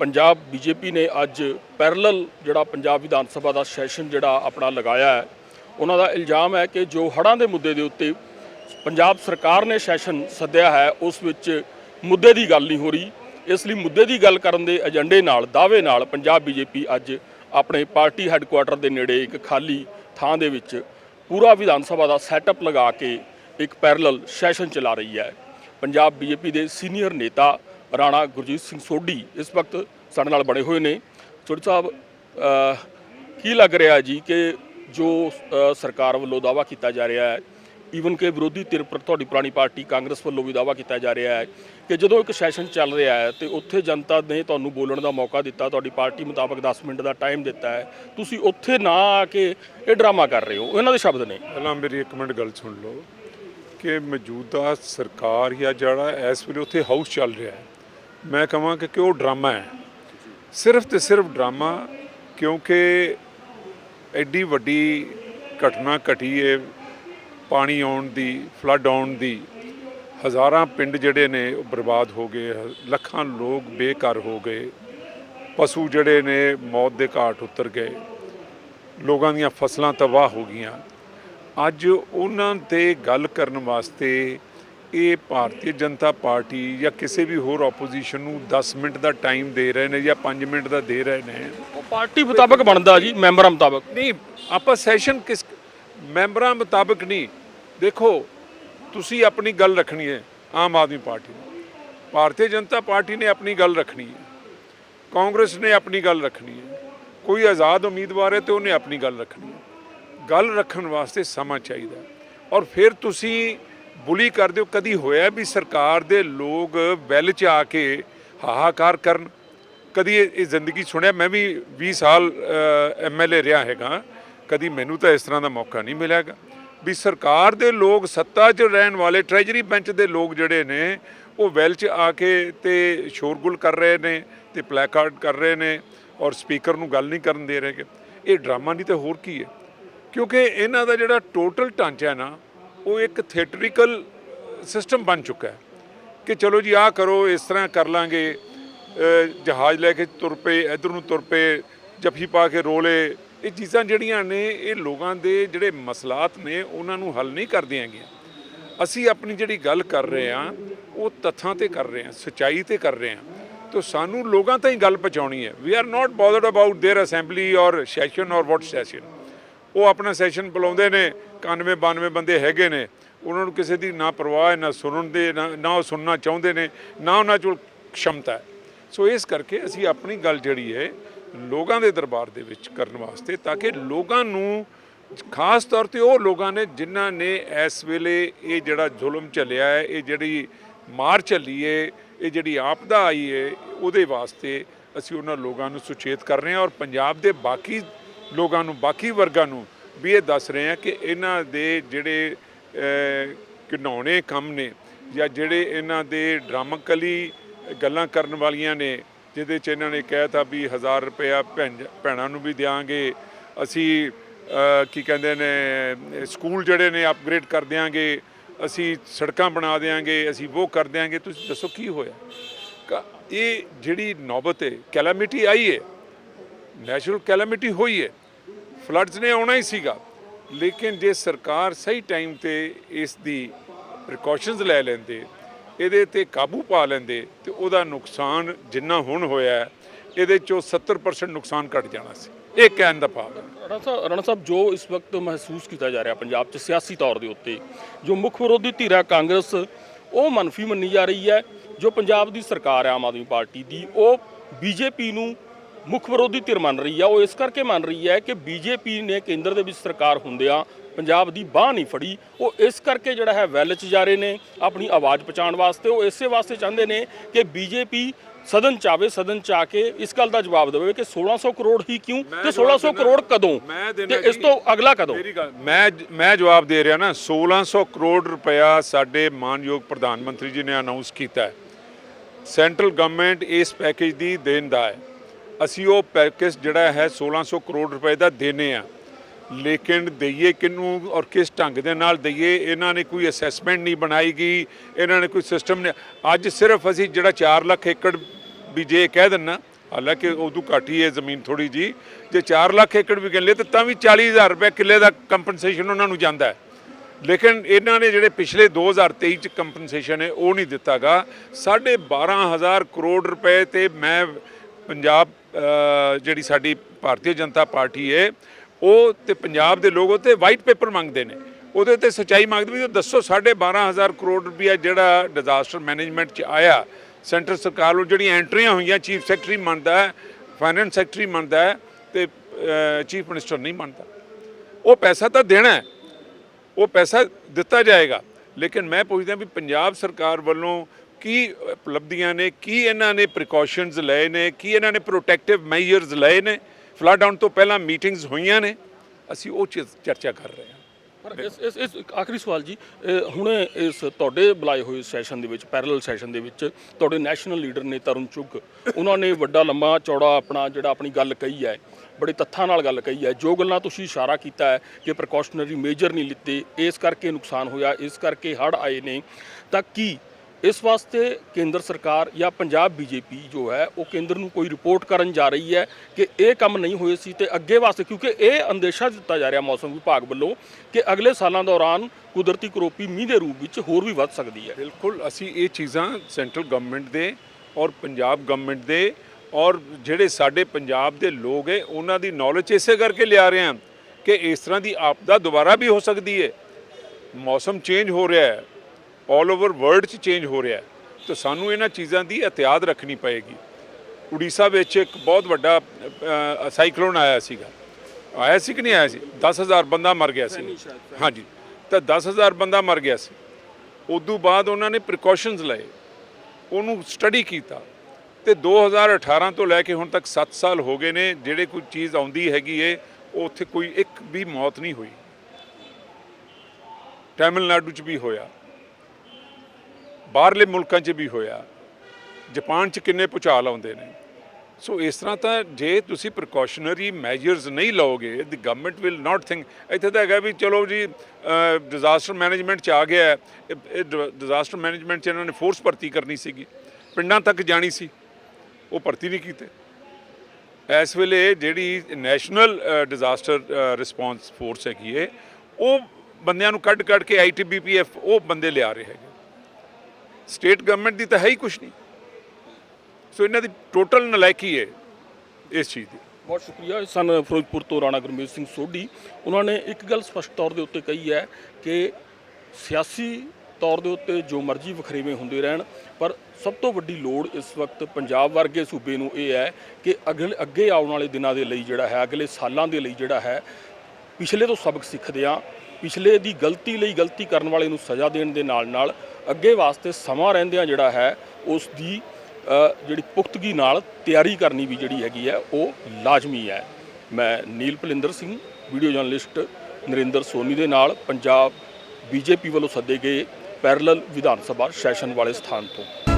Punjab BJP ਨੇ ਅੱਜ parallel ਜਿਹੜਾ ਪੰਜਾਬ ਵਿਧਾਨ ਸਭਾ ਦਾ ਸੈਸ਼ਨ ਜਿਹੜਾ ਆਪਣਾ ਲਗਾਇਆ ਹੈ, ਉਹਨਾਂ ਦਾ ਇਲਜ਼ਾਮ ਹੈ ਕਿ ਜੋ ਹੜ੍ਹਾਂ ਦੇ ਮੁੱਦੇ ਦੇ ਉੱਤੇ ਪੰਜਾਬ ਸਰਕਾਰ ਨੇ ਸੈਸ਼ਨ ਸੱਦਿਆ ਹੈ, ਉਸ ਵਿੱਚ ਮੁੱਦੇ ਦੀ ਗੱਲ ਨਹੀਂ ਹੋ ਰਹੀ। ਇਸ ਲਈ ਮੁੱਦੇ ਦੀ ਗੱਲ ਕਰਨ ਦੇ ਏਜੰਡੇ ਨਾਲ, ਦਾਅਵੇ ਨਾਲ ਪੰਜਾਬ ਬੀਜੇਪੀ ਅੱਜ ਆਪਣੇ ਪਾਰਟੀ ਹੈੱਡਕੁਆਟਰ ਦੇ ਨੇੜੇ ਇੱਕ ਖਾਲੀ ਥਾਂ ਦੇ ਵਿੱਚ ਪੂਰਾ ਵਿਧਾਨ ਸਭਾ ਦਾ ਸੈਟਅਪ ਲਗਾ ਕੇ ਇੱਕ ਪੈਰਲਲ ਸੈਸ਼ਨ ਚਲਾ ਰਹੀ ਹੈ। ਪੰਜਾਬ ਬੀਜੇਪੀ ਦੇ ਸੀਨੀਅਰ ਨੇਤਾ ਰਾਣਾ ਗੁਰਜੀਤ ਸਿੰਘ ਸੋਢੀ ਇਸ ਵਕਤ ਸਾਡੇ ਨਾਲ ਬਣੇ ਹੋਏ ਨੇ। ਸੋਢੀ ਸਾਹਿਬ ਕੀ ਲੱਗ ਰਿਹਾ ਜੀ ਕਿ ਜੋ ਸਰਕਾਰ ਵੱਲੋਂ ਦਾਅਵਾ ਕੀਤਾ ਜਾ ਰਿਹਾ ਹੈ ਈਵਨ ਕਿ ਵਿਰੋਧੀ ਧਿਰ ਪਰ ਤੁਹਾਡੀ ਪੁਰਾਣੀ ਪਾਰਟੀ ਕਾਂਗਰਸ ਵੱਲੋਂ ਵੀ ਦਾਅਵਾ ਕੀਤਾ ਜਾ ਰਿਹਾ ਹੈ ਕਿ ਜਦੋਂ ਇੱਕ ਸੈਸ਼ਨ ਚੱਲ ਰਿਹਾ ਹੈ ਤੇ ਉੱਥੇ ਜਨਤਾ ਨੇ ਤੁਹਾਨੂੰ ਬੋਲਣ ਦਾ ਮੌਕਾ ਦਿੱਤਾ, ਤੁਹਾਡੀ ਪਾਰਟੀ ਮੁਤਾਬਕ 10 ਮਿੰਟ ਦਾ ਟਾਈਮ ਦਿੱਤਾ ਹੈ, ਤੁਸੀਂ ਉੱਥੇ ਨਾ ਆ ਕੇ ਇਹ ਡਰਾਮਾ ਕਰ ਰਹੇ ਹੋ, ਇਹਨਾਂ ਦੇ ਸ਼ਬਦ ਨੇ। ਪਹਿਲਾਂ ਮੇਰੀ ਇੱਕ ਮਿੰਟ ਗੱਲ ਸੁਣ ਲਓ ਕਿ ਮੌਜੂਦਾ ਸਰਕਾਰ ਜਾਂ ਜਿਹੜਾ ਇਸ ਵੇਲੇ ਉੱਥੇ ਹਾਊਸ ਚੱਲ ਰਿਹਾ ਹੈ। ਮੈਂ ਕਹਾਂ ਕਿ ਉਹ ਡਰਾਮਾ ਹੈ? ਸਿਰਫ ਤੇ ਸਿਰਫ ਡਰਾਮਾ ਕਿਉਂਕਿ ਐਡੀ ਵੱਡੀ ਘਟਨਾ ਘਟੀ ਹੈ ਪਾਣੀ ਆਉਣ ਦੀ, ਫਲੱਡ ਆਉਣ ਦੀ। ਹਜ਼ਾਰਾਂ ਪਿੰਡ ਜਿਹੜੇ ਨੇ ਉਹ ਬਰਬਾਦ ਹੋ ਗਏ, ਹ- ਲੱਖਾਂ ਲੋਕ ਬੇਘਰ ਹੋ ਗਏ। ਪਸ਼ੂ ਜਿਹੜੇ ਨੇ ਮੌਤ ਦੇ ਘਾਟ ਉਤਰ ਗਏ। ਲੋਕਾਂ ਦੀਆਂ ਫਸਲਾਂ ਤਬਾਹ ਹੋ ਗਈਆਂ। ਅੱਜ ਉਹਨਾਂ ਤੇ ਗੱਲ ਕਰਨ ਵਾਸਤੇ ਇਹ ਭਾਰਤੀ ਜਨਤਾ ਪਾਰਟੀ ਜਾਂ ਕਿਸੇ ਵੀ ਹੋਰ ਆਪੋਜੀਸ਼ਨ ਨੂੰ 10 ਮਿੰਟ ਦਾ ਟਾਈਮ ਦੇ ਰਹੇ ਨੇ ਜਾਂ 5 ਮਿੰਟ ਦਾ ਦੇ ਰਹੇ ਨੇ। ਉਹ ਪਾਰਟੀ ਮੁਤਾਬਕ ਬਣਦਾ ਜੀ ਮੈਂਬਰਾਂ ਮੁਤਾਬਕ। ਨਹੀਂ ਆਪਾਂ ਸੈਸ਼ਨ ਕਿਸ ਮੈਂਬਰਾਂ ਮੁਤਾਬਕ ਨਹੀਂ। ਦੇਖੋ ਤੁਸੀਂ ਆਪਣੀ ਗੱਲ ਰੱਖਣੀ ਹੈ ਆਮ ਆਦਮੀ ਪਾਰਟੀ ਨੇ। ਭਾਰਤੀ ਜਨਤਾ ਪਾਰਟੀ ਨੇ ਆਪਣੀ ਗੱਲ ਰੱਖਣੀ ਹੈ। ਕਾਂਗਰਸ ਨੇ ਆਪਣੀ ਗੱਲ ਰੱਖਣੀ ਹੈ। ਕੋਈ ਆਜ਼ਾਦ ਉਮੀਦਵਾਰ ਹੈ ਤੇ ਉਹਨੇ ਆਪਣੀ ਗੱਲ ਰੱਖਣੀ ਹੈ। ਗੱਲ ਰੱਖਣ ਵਾਸਤੇ ਸਮਾਂ ਚਾਹੀਦਾ। ਔਰ ਫਿਰ ਤੁਸੀਂ ਬੁਲੀ ਕਰਦੇ ਹੋ ਕਦੀ ਹੋਇਆ ਵੀ ਸਰਕਾਰ ਦੇ ਲੋਕ ਵੈਲ ਚ ਆ ਕੇ ਹਾਹਾਕਾਰ ਕਰਨ? ਕਦੀ ਇਹ ਇਹ ਜ਼ਿੰਦਗੀ ਸੁਣਿਆ? ਮੈਂ ਵੀ 20 ਸਾਲ ਐਮਐਲਏ ਰਿਹਾ ਹੈਗਾ। ਕਦੀ ਮੈਨੂੰ ਤਾਂ ਇਸ ਤਰ੍ਹਾਂ ਦਾ ਮੌਕਾ ਨਹੀਂ ਮਿਲਿਆਗਾ ਵੀ ਸਰਕਾਰ ਦੇ ਲੋਕ ਸੱਤਾ 'ਚ ਰਹਿਣ ਵਾਲੇ, ਟ੍ਰੈਜਰੀ ਬੈਂਚ ਦੇ ਲੋਕ ਜਿਹੜੇ ਨੇ, ਉਹ ਵੈਲ 'ਚ ਆ ਕੇ ਤੇ ਸ਼ੋਰਗੁਲ ਕਰ ਰਹੇ ਨੇ ਤੇ ਪਲੈਕਾਰਡ ਕਰ ਰਹੇ ਨੇ ਔਰ ਸਪੀਕਰ ਨੂੰ ਗੱਲ ਨਹੀਂ ਕਰਨ ਦੇ ਰਹੇ ਕਿ ਇਹ ਡਰਾਮਾ ਨਹੀਂ ਤੇ ਹੋਰ ਕੀ ਹੈ? ਕਿਉਂਕਿ ਇਹਨਾਂ ਦਾ ਜਿਹੜਾ ਟੋਟਲ ਢਾਂਚਾ ਹੈ ਨਾ ਉਹ ਇੱਕ ਥੀਏਟਰੀਕਲ ਸਿਸਟਮ ਬਣ ਚੁੱਕਾ ਹੈ ਕਿ ਚਲੋ ਜੀ ਆਹ ਕਰੋ ਇਸ ਤਰ੍ਹਾਂ ਕਰ ਲਾਂਗੇ ਅਹ ਜਹਾਜ਼ ਲੈ ਕੇ ਤੁਰ ਪਏ ਇਧਰ ਨੂੰ ਤੁਰ ਪਏ ਜੱਫੀ ਪਾ ਕੇ ਰੋਲੇ ਇਹ ਚੀਜ਼ਾਂ ਜਿਹੜੀਆਂ ਨੇ ਇਹ ਲੋਕਾਂ ਦੇ ਜਿਹੜੇ ਮਸਲਾਤ ਨੇ ਉਹਨਾਂ ਨੂੰ ਹੱਲ ਨਹੀਂ ਕਰਦੀਆਂ ਹੈਗੀਆਂ ਅਸੀਂ ਆਪਣੀ ਜਿਹੜੀ ਗੱਲ ਕਰ ਰਹੇ ਹਾਂ ਉਹ ਤੱਥਾਂ ਤੇ ਕਰ ਰਹੇ ਹਾਂ ਸਚਾਈ ਤੇ ਕਰ ਰਹੇ ਹਾਂ ਤਾਂ ਸਾਨੂੰ ਲੋਕਾਂ ਤਾਈਂ ਗੱਲ ਪਹੁੰਚਾਉਣੀ ਹੈ we are not bothered about their assembly or session or what session ਉਹ ਆਪਣਾ ਸੈਸ਼ਨ ਬੁਲਾਉਂਦੇ ਨੇ 91 92 ਬੰਦੇ ਹੈਗੇ ਨੇ। ਉਹਨਾਂ ਨੂੰ ਕਿਸੇ ਦੀ ਨਾ ਪਰਵਾਹ ਹੈ, ਨਾ ਸੁਣਨ ਦੇ, ਨਾ ਨਾ ਉਹ ਸੁਣਨਾ ਚਾਹੁੰਦੇ ਨੇ, ਨਾ ਉਹਨਾਂ ਕੋਲ ਖਮਤਾ ਹੈ। ਸੋ ਇਸ ਕਰਕੇ ਅਸੀਂ ਆਪਣੀ ਗੱਲ ਜਿਹੜੀ ਹੈ, ਲੋਕਾਂ ਦੇ ਦਰਬਾਰ ਦੇ ਵਿੱਚ ਕਰਨ ਵਾਸਤੇ, ਤਾਂ ਕਿ ਲੋਕਾਂ ਨੂੰ, ਖਾਸ ਤੌਰ ਤੇ ਉਹ ਲੋਕਾਂ ਨੇ ਜਿਨ੍ਹਾਂ ਨੇ ਇਸ ਵੇਲੇ ਇਹ ਜਿਹੜਾ ਜ਼ੁਲਮ ਚੱਲਿਆ ਹੈ, ਇਹ ਜਿਹੜੀ ਮਾਰ ਚੱਲੀ ਹੈ, ਇਹ ਜਿਹੜੀ ਆਪਦਾ ਆਈ ਹੈ, ਉਹਦੇ ਵਾਸਤੇ ਅਸੀਂ ਉਹਨਾਂ ਲੋਕਾਂ ਨੂੰ ਸੁਚੇਤ ਕਰ ਰਹੇ ਹਾਂ ਔਰ ਪੰਜਾਬ ਦੇ ਬਾਕੀ ਲੋਕਾਂ ਨੂੰ, ਬਾਕੀ ਵਰਗਾਂ ਨੂੰ ਵੀ ਇਹ ਦੱਸ ਰਹੇ ਹਾਂ ਕਿ ਇਹਨਾਂ ਦੇ ਜਿਹੜੇ ਘਿਣਾਉਣੇ ਕੰਮ ਨੇ ਜਾਂ ਜਿਹੜੇ ਇਹਨਾਂ ਦੇ ਡਰਾਮਕਲੀ ਗੱਲਾਂ ਕਰਨ ਵਾਲੀਆਂ ਨੇ, ਜਿਹਦੇ ਚ ਇਹਨਾਂ ਨੇ ਕਹਿਤਾ ਵੀ 1000 ਰੁਪਇਆ ਭੈਣ- ਭੈਣਾਂ ਨੂੰ ਵੀ ਦਿਆਂਗੇ। ਅਸੀਂ ਕੀ ਕਹਿੰਦੇ ਨੇ, ਸਕੂਲ ਜਿਹੜੇ ਨੇ ਅਪਗ੍ਰੇਡ ਕਰ ਦਿਆਂਗੇ। ਅਸੀਂ ਸੜਕਾਂ ਬਣਾ ਦਿਆਂਗੇ, ਅਸੀਂ ਉਹ ਕਰ ਦਿਆਂਗੇ। ਤੁਸੀਂ ਦੱਸੋ ਕੀ ਹੋਇਆ? ਕ- ਇਹ ਜਿਹੜੀ ਨੌਬਤ ਹੈ ਕੈਲਾਮਿਟੀ ਆਈ ਹੈ। ਨੈਚੁਰਲ ਕੈਲਾਮਿਟੀ ਹੋਈ ਹੈ। ਫਲੱਡਸ ਨੇ ਆਉਣਾ ਹੀ ਸੀਗਾ। ਲੇਕਿਨ ਜੇ ਸਰਕਾਰ ਸਹੀ ਟਾਈਮ ਤੇ ਇਸ ਦੀ ਪ੍ਰੀਕਾਸ਼ਨਸ ਲੈ ਲੈਂਦੇ, ਇਹਦੇ ਤੇ ਕਾਬੂ ਪਾ ਲੈਂਦੇ, ਤੇ ਉਹਦਾ ਨੁਕਸਾਨ ਜਿੰਨਾ ਹੁਣ ਹੋਇਆ ਇਹਦੇ ਚੋਂ 70% ਨੁਕਸਾਨ ਘਟ ਜਾਣਾ ਸੀ। ਇਹ ਕਹਿਣ ਦਾ ਭਾਵ ਹੈ। ਰਾਣਾ ਸਾਹਿਬ ਰਾਣਾ ਸਾਹਿਬ, ਜੋ ਇਸ ਵਕਤ ਮਹਿਸੂਸ ਕੀਤਾ ਜਾ ਰਿਹਾ ਪੰਜਾਬ 'ਚ ਸਿਆਸੀ ਤੌਰ ਦੇ ਉੱਤੇ, ਜੋ ਮੁੱਖ ਵਿਰੋਧੀ ਧਿਰ ਹੈ ਕਾਂਗਰਸ, ਉਹ ਮਨਫੀ ਮੰਨੀ ਜਾ ਰਹੀ ਹੈ। ਜੋ ਪੰਜਾਬ ਦੀ ਸਰਕਾਰ ਹੈ ਆਮ ਆਦਮੀ ਪਾਰਟੀ ਦੀ, ਉਹ ਬੀਜੇਪੀ ਨੂੰ ਮੁੱਖ ਵਿਰੋਧੀ ਧਿਰ ਮੰਨ ਰਹੀ ਹੈ ਉਹ ਇਸ ਕਰਕੇ ਮੰਨ ਰਹੀ ਹੈ ਕਿ ਬੀਜੇਪੀ ਨੇ ਕੇਂਦਰ ਦੇ ਵਿੱਚ ਸਰਕਾਰ ਹੁੰਦਿਆਂ ਪੰਜਾਬ ਦੀ ਬਾਹ ਨਹੀਂ ਫੜੀ। ਉਹ ਇਸ ਕਰਕੇ ਜਿਹੜਾ ਹੈ ਵੈਲ 'ਚ ਜਾ ਰਹੇ ਨੇ ਆਪਣੀ ਆਵਾਜ਼ ਪਹੁੰਚਾਉਣ ਵਾਸਤੇ। ਉਹ ਇਸੇ ਵਾਸਤੇ ਚਾਹੁੰਦੇ ਨੇ ਕਿ ਬੀਜੇਪੀ ਸਦਨ ਚਾਵੇ ਸਦਨ ਚ ਆ ਕੇ ਇਸ ਗੱਲ ਦਾ ਜਵਾਬ ਦੇਵੇ ਕਿ 1600 ਕਰੋੜ ਹੀ ਕਿਉਂ ਤੇ ਜਵਾਬ 1600 ਦੇਣਾ- ਕਰੋੜ ਕਦੋਂ? ਤੇ ਇਸ ਤੋਂ ਅਗਲਾ ਕਦੋਂ? ਮੈਂ ਮੈਂ ਜਵਾਬ ਦੇ ਰਿਹਾ ਨਾ। 1600 ਕਰੋੜ ਰੁਪਇਆ ਸਾਡੇ ਮਾਨਯੋਗ ਪ੍ਰਧਾਨ ਮੰਤਰੀ ਜੀ ਨੇ ਅਨਾਉਂਸ ਕੀਤਾ ਹੈ। ਸੈਂਟਰਲ ਗਵਰਨਮੈਂਟ ਇਸ ਪੈਕੇਜ ਦੀ ਦੇਣਦਾ ਹੈ। ਅਸੀਂ ਉਹ ਪੈਕੇਜ ਜਿਹੜਾ ਹੈ 1600 ਕਰੋੜ ਰੁਪਏ ਦਾ ਦੇਨੇ ਆ। ਲੇਕਿਨ ਦਈਏ ਕਿਨੂੰ ਔਰ ਕਿਸ ਢੰਗ ਦੇ ਨਾਲ ਦਈਏ, ਇਹਨਾਂ ਨੇ ਕੋਈ ਅਸੈਸਮੈਂਟ ਨਹੀਂ ਬਣਾਈ ਗਈ, ਇਹਨਾਂ ਨੇ ਕੋਈ ਸਿਸਟਮ ਨੇ ਅੱਜ ਸਿਰਫ ਅਸੀਂ ਜਿਹੜਾ 4 ਲੱਖ ਏਕੜ ਵੀ ਜੇ ਕਹਿ ਦਿੰਨਾ, ਹਾਲਾਂਕਿ ਉਦੋਂ ਘੱਟ ਹੀ ਹੈ ਜ਼ਮੀਨ ਥੋੜੀ ਜੀ ਜੇ 4 ਲੱਖ ਏਕੜ ਵੀ ਕਿੱਲੇ ਤੇ ਤਾਂ ਵੀ 40000 ਰੁਪਏ ਕਿੱਲੇ ਦਾ ਕੰਪਨਸੇਸ਼ਨ ਉਹਨਾਂ ਨੂੰ ਜਾਂਦਾ ਹੈ। ਲੇਕਿਨ ਇਹਨਾਂ ਨੇ ਜਿਹੜੇ ਪਿਛਲੇ 2023 ਚ ਕੰਪਨਸੇਸ਼ਨ ਹੈ, ਉਹ ਨਹੀਂ ਦਿੱਤਾਗਾ। 12500 ਕਰੋੜ ਰੁਪਏ ਤੇ ਮੈਂ ਪੰਜਾਬ ਜਿਹੜੀ ਸਾਡੀ ਭਾਰਤੀ ਜਨਤਾ ਪਾਰਟੀ ਹੈ ਉਹ ਤੇ ਪੰਜਾਬ ਦੇ ਲੋਕ ਉਹ ਤੇ ਵਾਈਟ ਪੇਪਰ ਮੰਗਦੇ ਨੇ। ਉਹਦੇ ਤੇ ਸਚਾਈ ਮੰਗਦੇ ਵੀ ਉਹ ਦੱਸੋ 12500 ਕਰੋੜ ਰੁਪਇਆ ਜਿਹੜਾ ਡਿਜ਼ਾਸਟਰ ਮੈਨੇਜਮੈਂਟ ਚ ਆਇਆ, ਸੈਂਟਰ ਸਰਕਾਰ ਵੱਲੋਂ ਜਿਹੜੀਆਂ ਐਂਟਰੀਆਂ ਹੋਈਆਂ ਚੀਫ ਸੈਕਟਰੀ ਮੰਨਦਾ ਹੈ ਫਾਈਨੈਂਸ ਸੈਕਟਰੀ ਮੰਨਦਾ ਹੈ ਤੇ ਚੀਫ ਮਿਨਿਸਟਰ ਨਹੀਂ ਮੰਨਦਾ। ਉਹ ਪੈਸਾ ਤਾਂ ਦੇਣਾ ਹੈ, ਉਹ ਪੈਸਾ ਦਿੱਤਾ ਜਾਏਗਾ, ਲੇਕਿਨ ਮੈਂ ਪੁੱਛਦਾ ਵੀ ਪੰਜਾਬ ਸਰਕਾਰ ਵੱਲੋਂ ਕੀ ਉਪਲਬਧੀਆਂ ਨੇ, ਕੀ ਇਹਨਾਂ ਨੇ ਪ੍ਰੀਕਾਸ਼ਨਸ ਲਏ ਨੇ, ਕੀ ਇਹਨਾਂ ਨੇ ਪ੍ਰੋਟੈਕਟਿਵ ਮੈਜਰਸ ਲਏ ਨੇ? ਫਲੱਡ ਆਉਣ ਤੋਂ ਪਹਿਲਾਂ ਮੀਟਿੰਗਸ ਹੋਈਆਂ ਨੇ। ਅਸੀਂ ਉਹ ਚੀਜ਼ ਚਰਚਾ ਕਰ ਰਹੇ ਹਾਂ। ਪਰ ਇਸ ਇਸ ਇਸ ਆਖਰੀ ਸਵਾਲ ਜੀ, ਇਹ ਹੁਣੇ ਇਸ ਤੁਹਾਡੇ ਬੁਲਾਏ ਹੋਏ ਸੈਸ਼ਨ ਦੇ ਵਿੱਚ ਪੈਰਲਲ ਸੈਸ਼ਨ ਦੇ ਵਿੱਚ, ਤੁਹਾਡੇ ਨੈਸ਼ਨਲ ਲੀਡਰ ਨੇ ਤਰੁਣ ਚੁੱਗ, ਉਹਨਾਂ ਨੇ ਵੱਡਾ ਲੰਮਾ ਚੌੜਾ ਆਪਣਾ ਜਿਹੜਾ ਆਪਣੀ ਗੱਲ ਕਹੀ ਹੈ, ਬੜੇ ਤੱਥਾਂ ਨਾਲ ਗੱਲ ਕਹੀ ਹੈ, ਜੋ ਗੱਲਾਂ ਤੁਸੀਂ ਇਸ਼ਾਰਾ ਕੀਤਾ ਹੈ ਕਿ ਪ੍ਰੀਕਾਸ਼ਨਰੀ ਮੇਜਰ ਨਹੀਂ ਲਿੱਤੇ, ਇਸ ਕਰਕੇ ਨੁਕਸਾਨ ਹੋਇਆ, ਇਸ ਕਰਕੇ ਹੜ੍ਹ ਆਏ ਨੇ, ਤਾਂ ਕੀ ਇਸ ਵਾਸਤੇ ਕੇਂਦਰ ਸਰਕਾਰ ਜਾਂ ਪੰਜਾਬ ਬੀਜੇਪੀ ਜੋ ਹੈ, ਉਹ ਕੇਂਦਰ ਨੂੰ ਕੋਈ ਰਿਪੋਰਟ ਕਰਨ ਜਾ ਰਹੀ ਹੈ ਕਿ ਇਹ ਕੰਮ ਨਹੀਂ ਹੋਏ ਸੀ ਤੇ ਅੱਗੇ ਵਾਸਤੇ, ਕਿਉਂਕਿ ਇਹ ਅੰਦੇਸ਼ਾ ਦਿੱਤਾ ਜਾ ਰਿਹਾ ਮੌਸਮ ਵਿਭਾਗ ਵੱਲੋਂ ਕਿ ਅਗਲੇ ਸਾਲਾਂ ਦੌਰਾਨ ਕੁਦਰਤੀ ਕਰੋਪੀ ਮੀਂਹ ਦੇ ਰੂਪ ਵਿੱਚ ਹੋਰ ਵੀ ਵੱਧ ਸਕਦੀ ਹੈ। ਬਿਲਕੁਲ, ਅਸੀਂ ਇਹ ਚੀਜ਼ਾਂ ਸੈਂਟਰਲ ਗਵਰਨਮੈਂਟ ਦੇ ਔਰ ਪੰਜਾਬ ਗਵਰਨਮੈਂਟ ਦੇ ਔਰ ਜਿਹੜੇ ਸਾਡੇ ਪੰਜਾਬ ਦੇ ਲੋਕ ਹੈ, ਉਹਨਾਂ ਦੀ ਨੌਲੇਜ ਇਸੇ ਕਰਕੇ ਲਿਆ ਰਹੇ ਹਾਂ ਕਿ ਇਸ ਤਰ੍ਹਾਂ ਦੀ ਆਪਦਾ ਦੁਬਾਰਾ ਵੀ ਹੋ ਸਕਦੀ ਹੈ। ਮੌਸਮ ਚੇਂਜ ਹੋ ਰਿਹਾ ਹੈ। 올 ਓਵਰ ਵਰਲਡ 'ਚ ਚੇਂਜ ਹੋ ਰਿਹਾ ਤਾਂ ਸਾਨੂੰ ਇਹਨਾਂ ਚੀਜ਼ਾਂ ਦੀ ਇhtiyਾਤ ਰੱਖਣੀ ਪਏਗੀ। ਉੜੀਸਾ ਵਿੱਚ ਇੱਕ ਬਹੁਤ ਵੱਡਾ ਸਾਈਕਲੋਨ ਆਇਆ ਸੀਗਾ। ਆਇਆ ਸੀ ਕਿ ਨਹੀਂ ਆਇਆ ਸੀ? 10000 ਬੰਦਾ ਮਰ ਗਿਆ ਸੀ। ਹਾਂਜੀ, ਤਾਂ 10000 ਬੰਦਾ ਮਰ ਗਿਆ ਸੀ। ਉਦੋਂ ਬਾਅਦ ਉਹਨਾਂ ਨੇ ਪ੍ਰੀਕਾਸ਼ਨਸ ਲਏ। ਉਹਨੂੰ ਸਟੱਡੀ ਕੀਤਾ। ਤੇ 2018 ਤੋਂ ਲੈ ਕੇ ਹੁਣ ਤੱਕ 7 ਸਾਲ ਹੋ ਗਏ ਨੇ, ਜਿਹੜੇ ਕੋਈ ਚੀਜ਼ ਆਉਂਦੀ ਹੈਗੀ ਏ, ਉਹ ਉੱਥੇ ਕੋਈ ਇੱਕ ਵੀ ਮੌਤ ਨਹੀਂ ਹੋਈ। ਤਾਮਿਲਨਾਡੂ 'ਚ ਵੀ ਹੋਇਆ। ਬਾਹਰਲੇ ਮੁਲਕਾਂ 'ਚ ਵੀ ਹੋਇਆ। ਜਾਪਾਨ 'ਚ ਕਿੰਨੇ ਭੁਚਾਲ ਆਉਂਦੇ ਨੇ। ਸੋ ਇਸ ਤਰ੍ਹਾਂ ਤਾਂ ਜੇ ਤੁਸੀਂ ਪ੍ਰੀਕਾਸ਼ਨਰੀ ਮੈਜਰਸ ਨਹੀਂ ਲਓਗੇ the government will not think ਇੱਥੇ ਤਾਂ ਹੈਗਾ ਵੀ ਚਲੋ ਜੀ ਡਿਜ਼ਾਸਟਰ ਮੈਨੇਜਮੈਂਟ 'ਚ ਆ ਗਿਆ ਹੈ, ਇਹ ਇਹ ਡਿਜ਼ਾਸਟਰ ਮੈਨੇਜਮੈਂਟ 'ਚ ਇਹਨਾਂ ਨੇ ਫੋਰਸ ਭਰਤੀ ਕਰਨੀ ਸੀਗੀ। ਪਿੰਡਾਂ ਤੱਕ ਜਾਣੀ ਸੀ। ਉਹ ਭਰਤੀ ਨਹੀਂ ਕੀਤੇ। ਇਸ ਵੇਲੇ ਜਿਹੜੀ ਨੈਸ਼ਨਲ ਡਿਜ਼ਾਸਟਰ ਰਿਸਪੌਂਸ ਫੋਰਸ ਹੈਗੀ ਹੈ ਉਹ ਬੰਦਿਆਂ ਨੂੰ ਕੱਢ ਕੱਢ ਕੇ ਆਈਟੀਬੀਪੀਐਫ ਉਹ ਬੰਦੇ ਲਿਆ ਰਹੇ ਹੈਗੇ। ਸਟੇਟ ਗਵਰਨਮੈਂਟ ਦੀ ਤਾਂ ਹੈ ਹੀ ਕੁਝ ਨਹੀਂ। ਸੋ ਇਹਨਾਂ ਦੀ ਟੋਟਲ ਨਲਾਇਕੀ ਹੈ ਇਸ ਚੀਜ਼ ਦੀ। ਬਹੁਤ ਸ਼ੁਕਰੀਆ। ਸਨ ਫਿਰੋਜ਼ਪੁਰ ਤੋਂ ਰਾਣਾ ਗੁਰਮੀਤ ਸਿੰਘ ਸੋਢੀ। ਉਹਨਾਂ ਨੇ ਇੱਕ ਗੱਲ ਸਪਸ਼ਟ ਤੌਰ ਦੇ ਉੱਤੇ ਕਹੀ ਹੈ ਕਿ ਸਿਆਸੀ ਤੌਰ ਦੇ ਉੱਤੇ ਜੋ ਮਰਜ਼ੀ ਵਖਰੇਵੇਂ ਹੁੰਦੇ ਰਹਿਣ, ਪਰ ਸਭ ਤੋਂ ਵੱਡੀ ਲੋੜ ਇਸ ਵਕਤ ਪੰਜਾਬ ਵਰਗੇ ਸੂਬੇ ਨੂੰ ਇਹ ਹੈ ਕਿ ਅਗਲੇ, ਅੱਗੇ ਆਉਣ ਵਾਲੇ ਦਿਨਾਂ ਦੇ ਲਈ ਜਿਹੜਾ ਹੈ, ਅਗਲੇ ਸਾਲਾਂ ਦੇ ਲਈ ਜਿਹੜਾ ਹੈ, ਪਿਛਲੇ ਤੋਂ ਸਬਕ ਸਿੱਖਦੇ ਹਾਂ। ਪਿਛਲੇ ਦੀ ਗਲਤੀ ਲਈ ਗਲਤੀ ਕਰਨ ਵਾਲੇ ਨੂੰ ਸਜ਼ਾ ਦੇਣ ਦੇ ਨਾਲ ਨਾਲ ਅੱਗੇ ਵਾਸਤੇ ਸਮਾਂ ਰਹਿੰਦਿਆਂ ਜਿਹੜਾ ਹੈ, ਉਸ ਦੀ ਜਿਹੜੀ ਪੁਖਤਗੀ ਨਾਲ ਤਿਆਰੀ ਕਰਨੀ ਵੀ ਜਿਹੜੀ ਹੈਗੀ ਹੈ, ਉਹ ਲਾਜ਼ਮੀ ਹੈ। ਮੈਂ ਨੀਲ ਭਲਿੰਦਰ ਸਿੰਘ, ਵੀਡੀਓ ਜਰਨਲਿਸਟ ਨਰਿੰਦਰ ਸੋਨੀ ਦੇ ਨਾਲ ਪੰਜਾਬ ਬੀਜੇਪੀ ਵੱਲੋਂ ਸੱਦੇ ਗਏ ਪੈਰਲਲ ਵਿਧਾਨ ਸਭਾ ਸੈਸ਼ਨ ਵਾਲੇ ਸਥਾਨ ਤੋਂ।